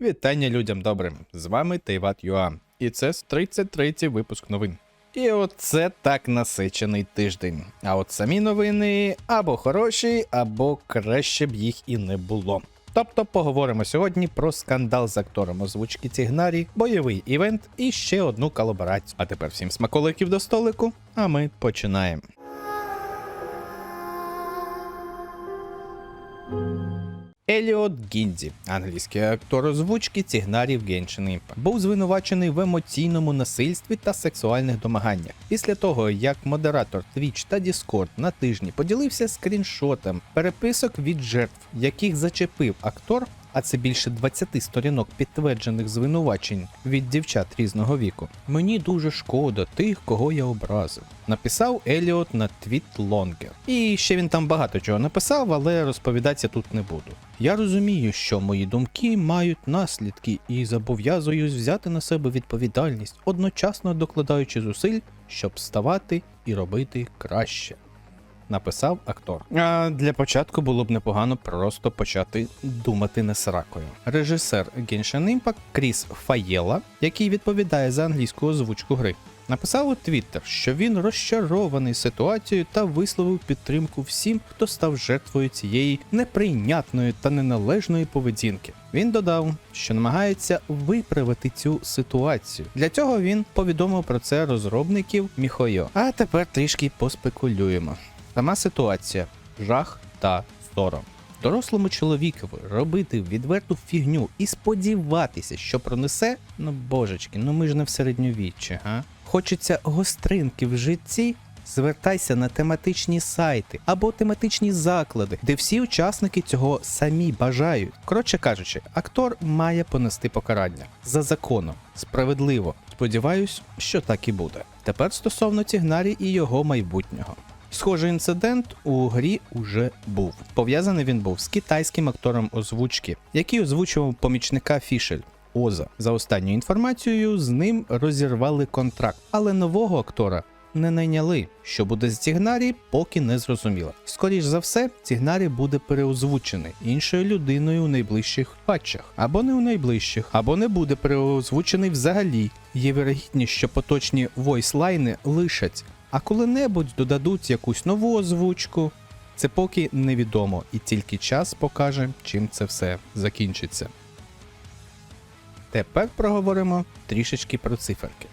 Вітання людям добрим! З вами Тейват Юа. І це 33-й випуск новин. І оце так насичений тиждень. А от самі новини або хороші, або краще б їх і не було. Тобто поговоримо сьогодні про скандал з актором озвучки Цігнарі, бойовий івент і ще одну колаборацію. А тепер всім смаколиків до столику, а ми починаємо. Еліот Гінзі, англійський актор озвучки Цігнарів Genshin Impact, був звинувачений в емоційному насильстві та сексуальних домаганнях. Після того, як модератор Twitch та Discord на тижні поділився скріншотом переписок від жертв, яких зачепив актор. А це більше 20 сторінок підтверджених звинувачень від дівчат різного віку. Мені дуже шкода тих, кого я образив. Написав Еліот на твіт Лонгер. І ще він там багато чого написав, але розповідатися тут не буду. Я розумію, що мої думки мають наслідки і зобов'язуюсь взяти на себе відповідальність, одночасно докладаючи зусиль, щоб ставати і робити краще. Написав актор. А для початку було б непогано просто почати думати не сракою. Режисер Genshin Impact Кріс Фаєла, який відповідає за англійську озвучку гри, написав у Твіттер, що він розчарований ситуацією та висловив підтримку всім, хто став жертвою цієї неприйнятної та неналежної поведінки. Він додав, що намагається виправити цю ситуацію. Для цього він повідомив про це розробників Міхойо. А тепер трішки поспекулюємо. Сама ситуація жах та сором. Дорослому чоловікові робити відверту фігню і сподіватися, що пронесе, ну божечки, ну ми ж не в середньовіччі, га? Хочеться гостринки в житті. Звертайся на тематичні сайти або тематичні заклади, де всі учасники цього самі бажають. Коротше кажучи, актор має понести покарання за законом, справедливо. Сподіваюсь, що так і буде. Тепер стосовно Цігнарі і його майбутнього. Схожий інцидент у грі уже був. Пов'язаний він був з китайським актором озвучки, який озвучував помічника Фішель. Оза. За останньою інформацією, з ним розірвали контракт, але нового актора не найняли. Що буде з Цігнарі, поки не зрозуміло. Скоріш за все, Цігнарі буде переозвучений іншою людиною у найближчих патчах, або не у найближчих, або не буде переозвучений взагалі. Є вірогідність, що поточні войслайни лишать, а коли-небудь додадуть якусь нову озвучку. Це поки невідомо, і тільки час покаже, чим це все закінчиться. Тепер проговоримо трішечки про циферки.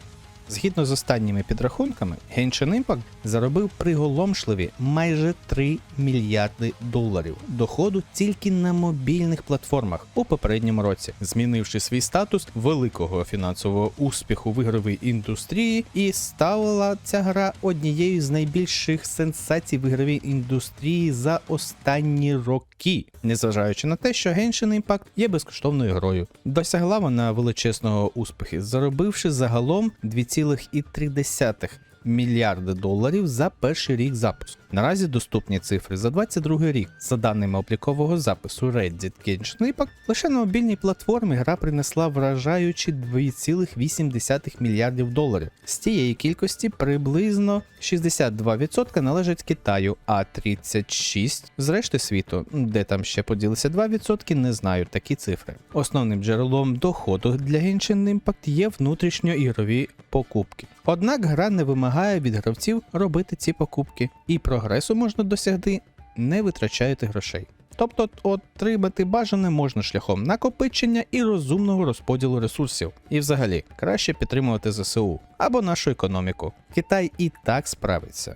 Згідно з останніми підрахунками, Genshin Impact заробив приголомшливі майже 3 мільярди доларів доходу тільки на мобільних платформах у попередньому році, змінивши свій статус великого фінансового успіху в ігровій індустрії, і стала ця гра однією з найбільших сенсацій в ігровій індустрії за останні роки, незважаючи на те, що Genshin Impact є безкоштовною грою. Досягла вона величезного успіху, заробивши загалом 2,3 мільярди доларів за перший рік запуску. Наразі доступні цифри за 22 рік. За даними облікового запису Reddit Genshin лише на мобільній платформі гра принесла вражаючі 2,8 мільярдів доларів. З цієї кількості приблизно 62% належать Китаю, а 36% з решти світу, де там ще поділися 2%, не знаю такі цифри. Основним джерелом доходу для Genshin Impact є внутрішньоігрові покупки. Однак гра не вимагає від гравців робити ці покупки, і прогресу можна досягти, не витрачаєте грошей. Тобто отримати бажане можна шляхом накопичення і розумного розподілу ресурсів. І взагалі краще підтримувати ЗСУ або нашу економіку. Китай і так справиться.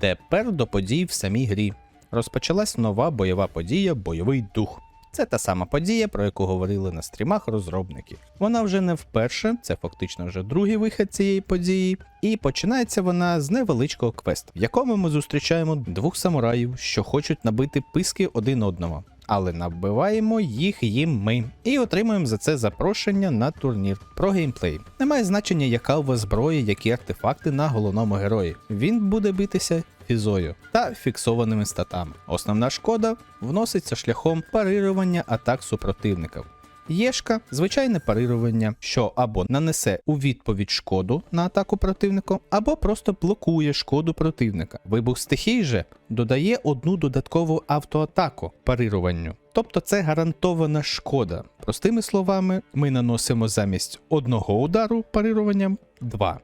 Тепер до подій в самій грі. Розпочалась нова бойова подія Бойовий дух. Це та сама подія, про яку говорили на стрімах розробники. Вона вже не вперше, це фактично вже другий вихід цієї події, і починається вона з невеличкого квесту, в якому ми зустрічаємо двох самураїв, що хочуть набити писки один одного. Але набиваємо їх їм ми і отримуємо за це запрошення на турнір про геймплей. Немає значення, яка у вас зброя, які артефакти на головному герої. Він буде битися фізою та фіксованими статами. Основна шкода вноситься шляхом парирування атак супротивників. Єшка звичайне парирування, що або нанесе у відповідь шкоду на атаку противника, або просто блокує шкоду противника. Вибух стихій же додає одну додаткову автоатаку парируванню. Тобто це гарантована шкода. Простими словами, ми наносимо замість одного удару парируванням два.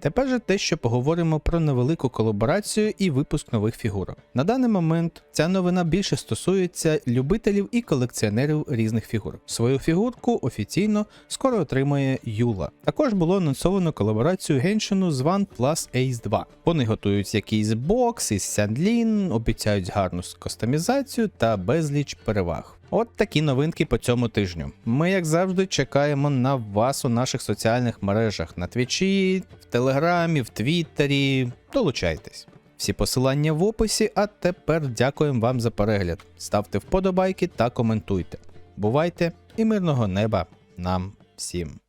Тепер же те, що поговоримо про невелику колаборацію і випуск нових фігурок. На даний момент ця новина більше стосується любителів і колекціонерів різних фігурок. Свою фігурку офіційно скоро отримає Юла. Також було анонсовано колаборацію Геншину з OnePlus Ace 2. Вони готують якийсь бокс із Сяндлін, обіцяють гарну кастомізацію та безліч переваг. От такі новинки по цьому тижню. Ми, як завжди, чекаємо на вас у наших соціальних мережах на Твічі, в Телеграмі, в Твіттері. Долучайтесь. Всі посилання в описі, а тепер дякуємо вам за перегляд. Ставте вподобайки та коментуйте. Бувайте і мирного неба нам всім!